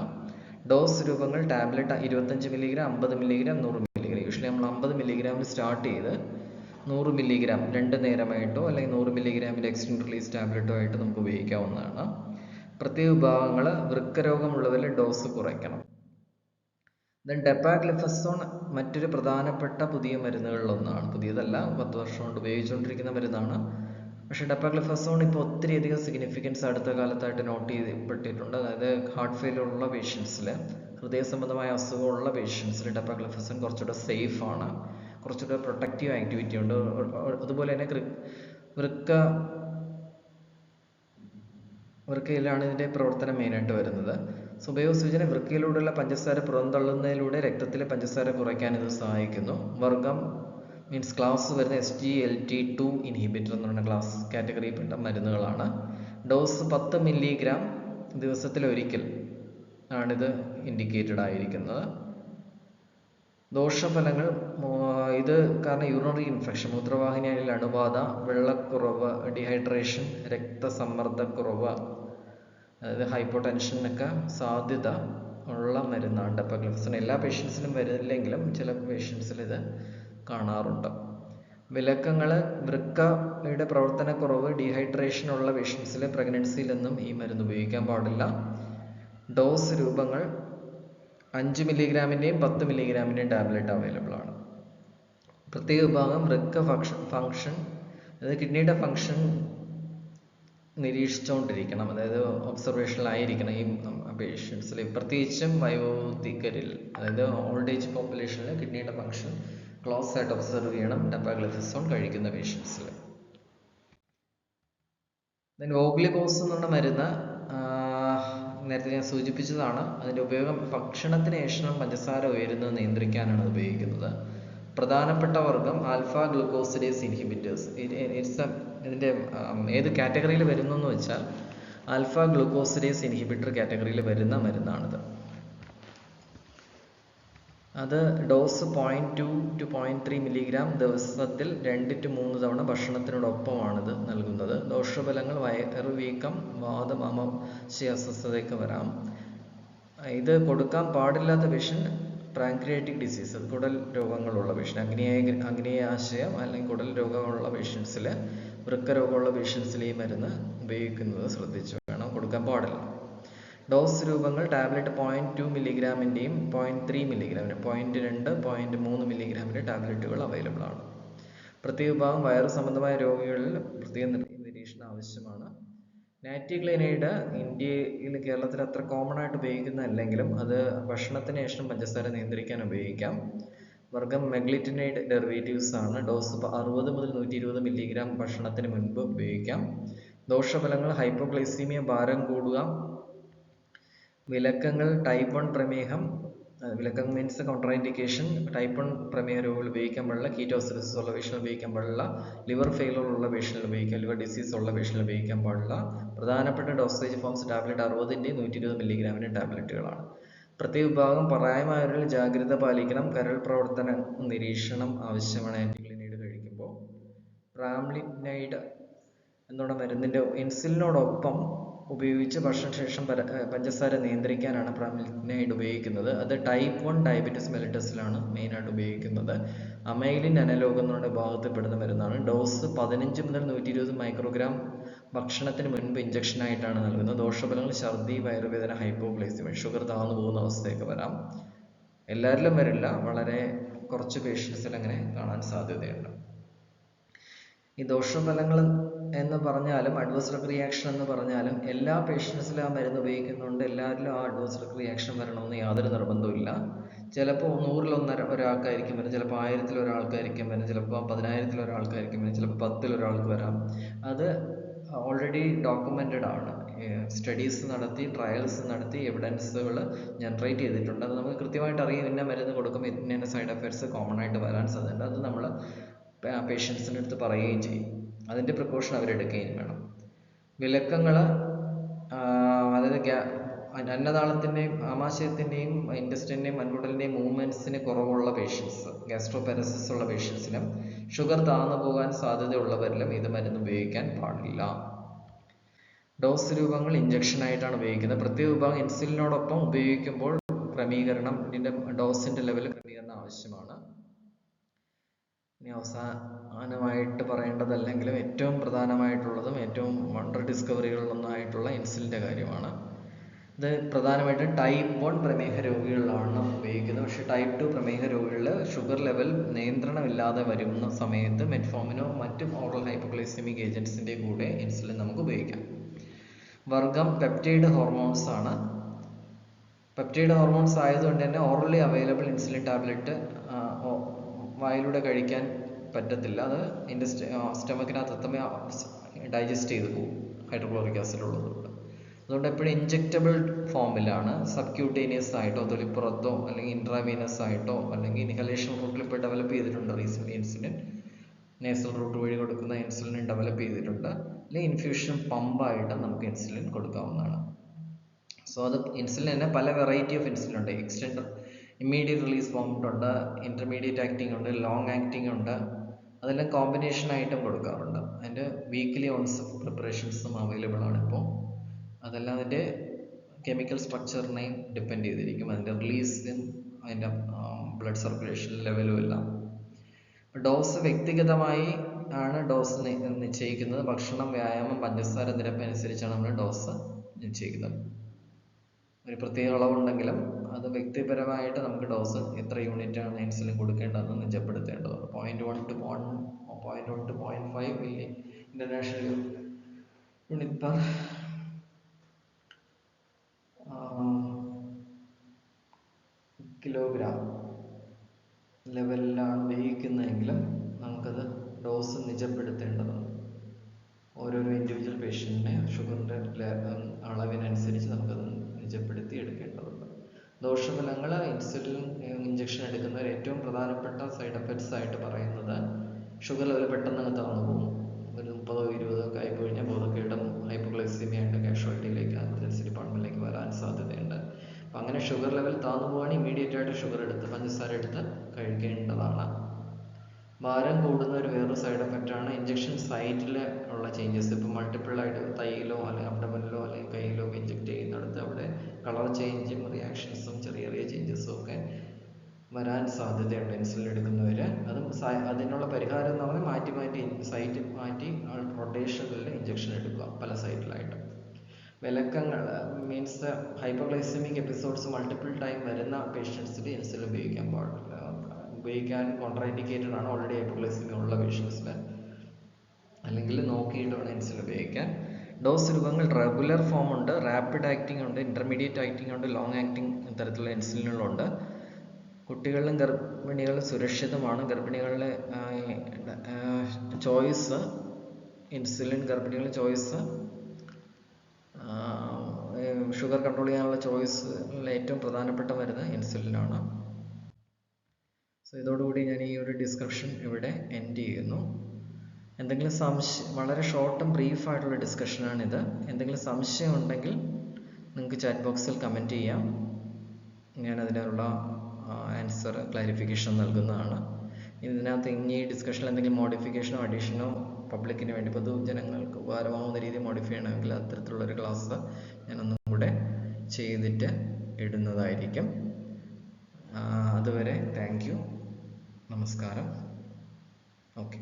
ഡോസ് രൂപങ്ങൾ ടാബ്ലറ്റ് ഇരുപത്തഞ്ച് മില്ലിഗ്രാം അമ്പത് മില്ലിഗ്രാം നൂറ് മില്ലിഗ്രാം യൂഷ്വലി നമ്മൾ അമ്പത് മില്ലിഗ്രാമിൽ സ്റ്റാർട്ട് ചെയ്ത് നൂറ് മില്ലിഗ്രാം രണ്ട് നേരമായിട്ടോ അല്ലെങ്കിൽ നൂറ് മില്ലിഗ്രാമിന്റെ എക്സ്റ്റൻഡ് റിലീസ് ടാബ്ലറ്റോ ആയിട്ട് നമുക്ക് ഉപയോഗിക്കാവുന്നതാണ്. പ്രത്യേക വിഭാഗങ്ങൾ വൃക്കരോഗമുള്ളവരിൽ ഡോസ് കുറയ്ക്കണം. ദെൻ ഡെപ്പാഗ്ലിഫസോൺ മറ്റൊരു പ്രധാനപ്പെട്ട പുതിയ മരുന്നുകളിലൊന്നാണ്. പുതിയതല്ല പത്ത് വർഷം കൊണ്ട് ഉപയോഗിച്ചുകൊണ്ടിരിക്കുന്ന മരുന്നാണ്. പക്ഷേ ഡെപ്പാഗ്ലിഫസോൺ ഇപ്പോൾ ഒത്തിരി അധികം സിഗ്നിഫിക്കൻസ് അടുത്ത കാലത്തായിട്ട് നോട്ട് ചെയ്യപ്പെട്ടിട്ടുണ്ട്. അതായത് ഹാർട്ട് ഫെയിലിയർ ഉള്ള പേഷ്യൻസിൽ ഹൃദയ സംബന്ധമായ അസുഖമുള്ള പേഷ്യൻസിൽ ഡെപ്പാഗ്ലിഫസോൺ കുറച്ചുകൂടെ സേഫാണ് കുറച്ചുകൂടെ പ്രൊട്ടക്റ്റീവ് ആക്ടിവിറ്റി ഉണ്ട്. അതുപോലെ തന്നെ വൃക്ക വൃക്കയിലാണ് ഇതിന്റെ പ്രവർത്തനം മെയിനായിട്ട് വരുന്നത്. സുബയോസൂചന വൃക്കയിലൂടെയുള്ള പഞ്ചസാര പുറന്തള്ളുന്നതിലൂടെ രക്തത്തിലെ പഞ്ചസാര കുറയ്ക്കാൻ ഇത് സഹായിക്കുന്നു. വർഗം മീൻസ് ക്ലാസ് വരുന്ന S G L T two inhibitor എന്ന് പറയുന്ന ക്ലാസ് കാറ്റഗറിയിൽപ്പെട്ട മരുന്നുകളാണ്. ഡോസ് പത്ത് മില്ലിഗ്രാം ദിവസത്തിലൊരിക്കൽ ആണിത് ഇൻഡിക്കേറ്റഡ് ആയിരിക്കുന്നത്. ദോഷഫലങ്ങൾ ഇത് കാരണം യൂറിനറി ഇൻഫെക്ഷൻ മൂത്രവാഹിനിയിൽ അണുബാധ വെള്ളക്കുറവ് ഡീഹൈഡ്രേഷൻ രക്തസമ്മർദ്ദക്കുറവ് അതായത് ഹൈപ്പോ ടെൻഷനൊക്കെ സാധ്യത ഉള്ള മരുന്നാണ്. ഡെപ്പഗ്ലിഫസിന് എല്ലാ പേഷ്യൻസിനും വരുന്നില്ലെങ്കിലും ചില പേഷ്യൻസിൽ ഇത് കാണാറുണ്ട്. വിലക്കങ്ങൾ വൃക്കയുടെ പ്രവർത്തനക്കുറവ് ഡീഹൈഡ്രേഷൻ ഉള്ള പേഷ്യൻസിൽ പ്രഗ്നൻസിയിലൊന്നും ഈ മരുന്ന് ഉപയോഗിക്കാൻ പാടില്ല. ഡോസ് രൂപങ്ങൾ അഞ്ച് മില്ലിഗ്രാമിന്റെയും പത്ത് മില്ലിഗ്രാമിന്റെയും ടാബ്ലറ്റ് അവൈലബിൾ ആണ്. പ്രത്യേക വിഭാഗം വൃക്ക ഫങ്ഷൻ ഫങ്ഷൻ അതായത് കിഡ്നിയുടെ ഫങ്ഷൻ നിരീക്ഷിച്ചുകൊണ്ടിരിക്കണം. അതായത് ഒബ്സർവേഷനിലായിരിക്കണം ഈ പേഷ്യൻസിൽ പ്രത്യേകിച്ചും വയോധികരിൽ അതായത് ഓൾഡ് ഏജ് പോപ്പുലേഷനിൽ കിഡ്നിയുടെ ഫങ്ഷൻ ക്ലോസ് ആയിട്ട് ഒബ്സർവ് ചെയ്യണം. ഡെപ്പാഗ്ലിഫിസോൺ കഴിക്കുന്ന പേഷ്യൻസിൽ ദെൻ ഓഗ്ലിബോസ് എന്ന് പറഞ്ഞ മരുന്ന് നേരത്തെ ഞാൻ സൂചിപ്പിച്ചതാണ്. അതിന്റെ ഉപയോഗം ഭക്ഷണത്തിന് ശേഷം പഞ്ചസാര ഉയരുന്നത് നിയന്ത്രിക്കാനാണ് ഉപയോഗിക്കുന്നത്. പ്രധാനപ്പെട്ട വർഗം ആൽഫ ഗ്ലൂക്കോസിഡേസ് ഇൻഹിബിറ്റേഴ്സ്. ഇറ്റ്സ് ഇതിന്റെ ഏത് കാറ്റഗറിയിൽ വരുന്നു എന്ന് വെച്ചാൽ ആൽഫ ഗ്ലൂക്കോസിഡേസ് ഇൻഹിബിറ്റർ കാറ്റഗറിയിൽ വരുന്ന മരുന്നാണിത്. അത് dose point two two point three milligram ദിവസത്തിൽ രണ്ട് ടു മൂന്ന് തവണ ഭക്ഷണത്തിനോടൊപ്പമാണിത് നൽകുന്നത്. ദോഷഫലങ്ങൾ വയറ് വീക്കം വാദം അമാശയ അസ്വസ്ഥതയൊക്കെ വരാം. ഇത് കൊടുക്കാൻ പാടില്ലാത്ത പേഷ്യന്റ് പ്രാങ്ക്രിയാറ്റിക് ഡിസീസ് അത് കുടൽ രോഗങ്ങളുള്ള പേഷ്യന്റ് അഗ്നിയായ അഗ്നിയാശയം അല്ലെങ്കിൽ കുടൽ രോഗമുള്ള പേഷ്യൻസിൽ വൃക്ക രോഗമുള്ള പേഷ്യൻസിൽ ഈ മരുന്ന് ഉപയോഗിക്കുന്നത് ശ്രദ്ധിച്ചു വേണം കൊടുക്കാൻ പാടില്ല. ഡോസ് രൂപങ്ങൾ ടാബ്ലറ്റ് പോയിന്റ് ടു മില്ലിഗ്രാമിന്റെയും പോയിന്റ് ത്രീ മില്ലിഗ്രാമിന്റെ പോയിന്റ് രണ്ട് പോയിന്റ് മൂന്ന് മില്ലിഗ്രാമിന്റെ ടാബ്ലറ്റുകൾ അവൈലബിൾ ആണ്. പ്രത്യേക വിഭാഗം വയറ് സംബന്ധമായ രോഗികളിൽ പ്രത്യേക നിരീക്ഷണം ആവശ്യമാണ്. നാറ്റിക്ലിനൈഡ് ഇന്ത്യയിൽ കേരളത്തിൽ അത്ര കോമൺ ആയിട്ട് ഉപയോഗിക്കുന്നതല്ലെങ്കിലും അത് ഭക്ഷണത്തിന് ശേഷം പഞ്ചസാര നിയന്ത്രിക്കാൻ ഉപയോഗിക്കാം. വർഗം മെഗ്ലിറ്റിനൈഡ് ഡെറിവേറ്റീവ്സ് ആണ്. ഡോസ് അറുപത് മുതൽ നൂറ്റി ഇരുപത് മില്ലിഗ്രാം ഭക്ഷണത്തിന് മുൻപ് ഉപയോഗിക്കാം. ദോഷഫലങ്ങൾ ഹൈപ്പോഗ്ലൈസീമിയ ഭാരം കൂടുക. വിലക്കങ്ങൾ ടൈപ്പ് വൺ പ്രമേഹം വിലക്കം means counter indication type one പ്രമേഹ രോഗികൾ ഉപയോഗിക്കാൻ പാടില്ല കീറ്റോസിസ് ഉള്ള പേഷ്യന്റ് ഉപയോഗിക്കാൻ പാടില്ല ലിവർ ഫെയിലർ ഉള്ള പേഷ്യന്റ് ഉപയോഗിക്കാം ലിവർ ഡിസീസ് ഉള്ള പേഷ്യന്റ് ഉപയോഗിക്കാൻ പാടില്ല പ്രധാനപ്പെട്ട ഡോസേജ് ഫോംസ് ടാബ്ലറ്റ് അറുപതിന്റെയും നൂറ്റി ഇരുപത് മില്ലിഗ്രാമിന്റെ ടാബ്ലറ്റുകളാണ് പ്രത്യേക വിഭാഗം പ്രായമായവരിൽ ജാഗ്രത പാലിക്കണം കരൾ പ്രവർത്തന നിരീക്ഷണം ആവശ്യമാണ് ആന്റിക്ലിനൈഡ് കഴിക്കുമ്പോൾ. പ്രാംലിനൈഡ് എന്നുള്ള മരുന്നിന്റെ ഇൻസുലിനോടൊപ്പം ഉപയോഗിച്ച് ഭക്ഷണശേഷം പഞ്ചസാര നിയന്ത്രിക്കാനാണ് പ്രാമിലിനൈഡ് ഉപയോഗിക്കുന്നത്. അത് ടൈപ്പ് വൺ ഡയബറ്റിസ് മെലിറ്റസിലാണ് മെയിനായിട്ട് ഉപയോഗിക്കുന്നത്. അമൈലിൻ അനലോഗ് എന്നുള്ള മരുന്നാണ്. ഡോസ് പതിനഞ്ച് മുതൽ നൂറ്റി ഇരുപത് മൈക്രോഗ്രാം ഭക്ഷണത്തിന് മുൻപ് ഇഞ്ചക്ഷനായിട്ടാണ് നൽകുന്നത്. ദോഷഫലങ്ങൾ ഛർദി വയറുവേദന ഹൈപ്പോഗ്ലൈസിമി ഷുഗർ താഴ്ന്നു പോകുന്ന അവസ്ഥയൊക്കെ വരാം. എല്ലാവരിലും വരില്ല. വളരെ കുറച്ച് പേഷ്യൻസിൽ അങ്ങനെ കാണാൻ സാധ്യതയുണ്ട്. ഈ ദോഷഫലങ്ങൾ എന്ന് പറഞ്ഞാലും അഡ്വേഴ്സ് റിയാക്ഷൻ എന്ന് പറഞ്ഞാലും എല്ലാ പേഷ്യൻസിലും ആ മരുന്ന് ഉപയോഗിക്കുന്നുണ്ട്. എല്ലാവരിലും ആ അഡ്വേഴ്സ് റിയാക്ഷൻ വരണമെന്ന് യാതൊരു നിർബന്ധവുമില്ല ചിലപ്പോൾ നൂറിലൊന്നര ഒരാൾക്കായിരിക്കും വരും ചിലപ്പോൾ ആയിരത്തിൽ ഒരാൾക്കായിരിക്കും വരും ചിലപ്പോൾ പതിനായിരത്തിൽ ഒരാൾക്കായിരിക്കും വരും ചിലപ്പോൾ പത്തിൽ ഒരാൾക്ക് വരാം. അത് ഓൾറെഡി ഡോക്യുമെന്റഡ് ആണ്. സ്റ്റഡീസ് നടത്തി ട്രയൽസ് നടത്തി എവിഡൻസുകൾ ജനറേറ്റ് ചെയ്തിട്ടുണ്ട്. അത് നമുക്ക് കൃത്യമായിട്ട് അറിയാം ഇന്ന മരുന്ന് കൊടുക്കുമ്പോൾ ഇന്ന സൈഡ് എഫക്ട്സ് കോമൺ ആയിട്ട് വരാൻ സാധ്യത അത് നമ്മൾ പേഷ്യൻസിന്റെ അടുത്ത് പറയുകയും ചെയ്യും. അതിന്റെ പ്രിക്കോഷൻ അവരെടുക്കുകയും വേണം. വിലക്കങ്ങൾ അതായത് ഗ്യാ അന്നനാളത്തിന്റെയും ആമാശയത്തിന്റെയും ഇൻഡസ്റ്റിന്റെയും മൺകുടലിന്റെയും മൂവ്മെന്റ്സിന് കുറവുള്ള പേഷ്യൻസ് ഗ്യാസ്ട്രോപാരസിസ് ഉള്ള പേഷ്യൻസിനും ഷുഗർ താഴ്ന്നു പോകാൻ സാധ്യതയുള്ളവരിലും ഇത് മരുന്ന് ഉപയോഗിക്കാൻ പാടില്ല. ഡോസ് രൂപങ്ങൾ ഇഞ്ചക്ഷനായിട്ടാണ് ഉപയോഗിക്കുന്നത്. പ്രത്യേക വിഭാഗം ഇൻസുലിനോടൊപ്പം ഉപയോഗിക്കുമ്പോൾ ക്രമീകരണം ഇതിന്റെ ഡോസിന്റെ ലെവൽ ക്രമീകരണം ആവശ്യമാണ്. ഇനി അവസാനമായിട്ട് പറയേണ്ടതല്ലെങ്കിലും ഏറ്റവും പ്രധാനമായിട്ടുള്ളതും ഏറ്റവും വണ്ടർ ഡിസ്കവറികളിലൊന്നായിട്ടുള്ള ഇൻസുലിന്റെ കാര്യമാണ്. ഇത് പ്രധാനമായിട്ടും ടൈപ്പ് വൺ പ്രമേഹ രോഗികളിലാണ് ഉപയോഗിക്കുന്നത്. പക്ഷേ ടൈപ്പ് ടു പ്രമേഹ രോഗികളിൽ ഷുഗർ ലെവൽ നിയന്ത്രണമില്ലാതെ വരുന്ന സമയത്ത് മെറ്റ്ഫോമിനോ മറ്റും ഓറൽ ഹൈപ്പോഗ്ലൈസമിക് ഏജൻസിന്റെ കൂടെ ഇൻസുലിൻ നമുക്ക് ഉപയോഗിക്കാം. വർഗം പെപ്റ്റൈഡ് ഹോർമോൺസ് ആണ്. പെപ്റ്റൈഡ് ഹോർമോൺസ് ആയതുകൊണ്ട് തന്നെ ഓറലി അവൈലബിൾ ഇൻസുലിൻ ടാബ്ലറ്റ് വായിലൂടെ കഴിക്കാൻ പറ്റത്തില്ല. അത് എന്റെ സ്റ്റമക്കിനകത്ത് എത്തുമ്പോൾ ഡൈജസ്റ്റ് ചെയ്ത് പോകും. ഹൈഡ്രോക്ലോറിക് ആസിഡ് ഉള്ളതുകൊണ്ട് അതുകൊണ്ട് എപ്പോഴും ഇഞ്ചെക്റ്റബിൾ ഫോമിലാണ് സബ്ക്യൂട്ടേനിയസ് ആയിട്ടോ തൊലിപ്പുറത്തോ അല്ലെങ്കിൽ ഇൻട്രാവീനസ് ആയിട്ടോ അല്ലെങ്കിൽ ഇൻഹലേഷൻ റൂട്ടിൽ ഇപ്പോൾ ഡെവലപ്പ് ചെയ്തിട്ടുണ്ട് റീസെന്റ് ഇൻസുലിൻ നേസൽ റൂട്ട് വഴി കൊടുക്കുന്ന ഇൻസുലിൻ ഡെവലപ്പ് ചെയ്തിട്ടുണ്ട്. അല്ലെങ്കിൽ ഇൻഫ്യൂഷൻ പമ്പായിട്ട് നമുക്ക് ഇൻസുലിൻ കൊടുക്കാവുന്നതാണ്. സോ അത് ഇൻസുലിൻ തന്നെ പല വെറൈറ്റി ഓഫ് ഇൻസുലിൻ ഉണ്ട്. എക്സ്റ്റൻഡ് ഇമ്മീഡിയറ്റ് റിലീസ് ഫോംഡ് ഉണ്ട് ഇന്റർമീഡിയറ്റ് ആക്ടിംഗ് ഉണ്ട് ലോങ് ആക്ടിംഗ് ഉണ്ട്. അതെല്ലാം കോമ്പിനേഷൻ ആയിട്ടും കൊടുക്കാറുണ്ട്. അതിന്റെ വീക്കിലി ഓൺസ് പ്രിപ്പറേഷൻസും അവൈലബിൾ ആണ് ഇപ്പോൾ അതെല്ലാം അതിന്റെ കെമിക്കൽ സ്ട്രക്ചറിനെയും ഡിപ്പെൻഡ് ചെയ്തിരിക്കും. അതിന്റെ റിലീസും അതിന്റെ ബ്ലഡ് സർക്കുലേഷൻ ലെവലും എല്ലാം. ഡോസ് വ്യക്തിഗതമായി ആണ് ഡോസ് നിശ്ചയിക്കുന്നത്. ഭക്ഷണം വ്യായാമം പഞ്ചസാര നിരപ്പ് അനുസരിച്ചാണ് നമ്മൾ ഡോസ് നിശ്ചയിക്കുന്നത്. ഒരു പ്രത്യേക അളവുണ്ടെങ്കിലും അത് വ്യക്തിപരമായിട്ട് നമുക്ക് ഡോസ് എത്ര യൂണിറ്റ് ആണ് ഇൻസുലിൻ കൊടുക്കേണ്ടതെന്ന് നിജപ്പെടുത്തേണ്ടതുണ്ട്. Point one two one point one two point five milli international unit per kilogram ലെവലിലാണ് ഉപയോഗിക്കുന്നതെങ്കിലും നമുക്കത് ഡോസ് നിജപ്പെടുത്തേണ്ടതുണ്ട്. ഓരോരോ ഇൻഡിവിജ്വൽ പേഷ്യന്റിനെ ഷുഗറിന്റെ അളവിനനുസരിച്ച് നമുക്കത് നിജപ്പെടുത്തി എടുക്കേണ്ടതുണ്ട്. ദോഷഫലങ്ങൾ ഇൻസുലിൻ ഇഞ്ചക്ഷൻ എടുക്കുന്നവർ ഏറ്റവും പ്രധാനപ്പെട്ട സൈഡ് എഫക്ട്സ് ആയിട്ട് പറയുന്നത് ഷുഗർ ലെവൽ പെട്ടെന്ന് അങ്ങ് തന്നു പോകും. ഒരു മുപ്പതോ ഇരുപതോ ഒക്കെ ആയി കഴിഞ്ഞാൽ ബോധക്കേടും ഹൈപ്പോക്ലൈസിമിയ ഉണ്ട് കാഷ്വാലിറ്റിയിലേക്ക് എമർജൻസി ഡിപ്പാർട്ട്മെന്റിലേക്ക് വരാൻ സാധ്യതയുണ്ട്. അപ്പം അങ്ങനെ ഷുഗർ ലെവൽ താന്നു പോവുകയാണെങ്കിൽ ഇമീഡിയറ്റ് ആയിട്ട് ഷുഗർ എടുത്ത് പഞ്ചസാര എടുത്ത് കഴിക്കേണ്ടതാണ്. ഭാരം കൂടുന്ന ഒരു വേറൊരു സൈഡ് എഫക്റ്റാണ് ഇഞ്ചക്ഷൻ സൈറ്റിൽ ഉള്ള ചേഞ്ചസ് ഇപ്പോൾ മൾട്ടിപ്പിൾ ആയിട്ട് തൈയിലോ അല്ലെങ്കിൽ കളർ ചേഞ്ചും റിയാക്ഷൻസും ചെറിയ ചെറിയ ചേഞ്ചസും ഒക്കെ വരാൻ സാധ്യതയുണ്ട് ഇൻസുലിൻ എടുക്കുന്നവർ അതും അതിനുള്ള പരിഹാരം എന്ന് പറഞ്ഞാൽ മാറ്റി മാറ്റി സൈറ്റ് മാറ്റി റൊട്ടേഷനിൽ ഇഞ്ചക്ഷൻ എടുക്കുക പല സൈറ്റിലായിട്ട് വിലക്കങ്ങൾ means hyperglycemic episodes multiple time വരുന്ന പേഷ്യൻസിൽ ഇൻസുലിൻ ഉപയോഗിക്കാൻ പാടില്ല ഉപയോഗിക്കാൻ കോൺട്രാഇൻഡിക്കേറ്റഡ് ആണ് ഓൾറെഡി ഹൈപ്പർഗ്ലൈസമി ഉള്ള പേഷ്യൻസിൽ അല്ലെങ്കിൽ നോക്കിയിട്ട് വേണം ഇൻസുലിൻ ഉപയോഗിക്കാൻ. ഡോസ് രൂപങ്ങൾ റെഗുലർ ഫോം ഉണ്ട് റാപ്പിഡ് ആക്ടിംഗ് ഉണ്ട് ഇന്റർമീഡിയറ്റ് ആക്ടിംഗ് ഉണ്ട് ലോങ് ആക്ടിംഗ് തരത്തിലുള്ള ഇൻസുലിനുകളുണ്ട് കുട്ടികളിലും ഗർഭിണികളും സുരക്ഷിതമാണ്. ഗർഭിണികളുടെ ചോയ്സ് ഇൻസുലിൻ ഗർഭിണികളുടെ ചോയ്സ് ഷുഗർ കൺട്രോൾ ചെയ്യാനുള്ള ചോയ്സിൽ ഏറ്റവും പ്രധാനപ്പെട്ട മരുന്ന് ഇൻസുലിനാണ് സോ ഇതോടുകൂടി ഞാൻ ഈ ഒരു ഡിസ്ക്രിപ്ഷൻ ഇവിടെ എൻഡ് ചെയ്യുന്നു. എന്തെങ്കിലും സംശയം വളരെ ഷോർട്ടും ബ്രീഫായിട്ടുള്ള ഡിസ്കഷനാണിത് എന്തെങ്കിലും സംശയം ഉണ്ടെങ്കിൽ നിങ്ങൾക്ക് ചാറ്റ് ബോക്സിൽ കമന്റ് ചെയ്യാം. ഞാൻ അതിനുള്ള ആൻസർ ക്ലാരിഫിക്കേഷൻ നൽകുന്നതാണ്. ഇതിനകത്ത് ഇനി ഡിസ്കഷനിൽ എന്തെങ്കിലും മോഡിഫിക്കേഷനോ അഡീഷനോ പബ്ലിക്കിന് വേണ്ടി പൊതുജനങ്ങൾക്ക് ഉപകാരമാവുന്ന രീതിയിൽ മോഡിഫൈ ചെയ്യണമെങ്കിൽ അത്തരത്തിലുള്ളൊരു ക്ലാസ് ഞാനൊന്നും കൂടെ ചെയ്തിട്ട് ഇടുന്നതായിരിക്കും. അതുവരെ താങ്ക് നമസ്കാരം. ഓക്കെ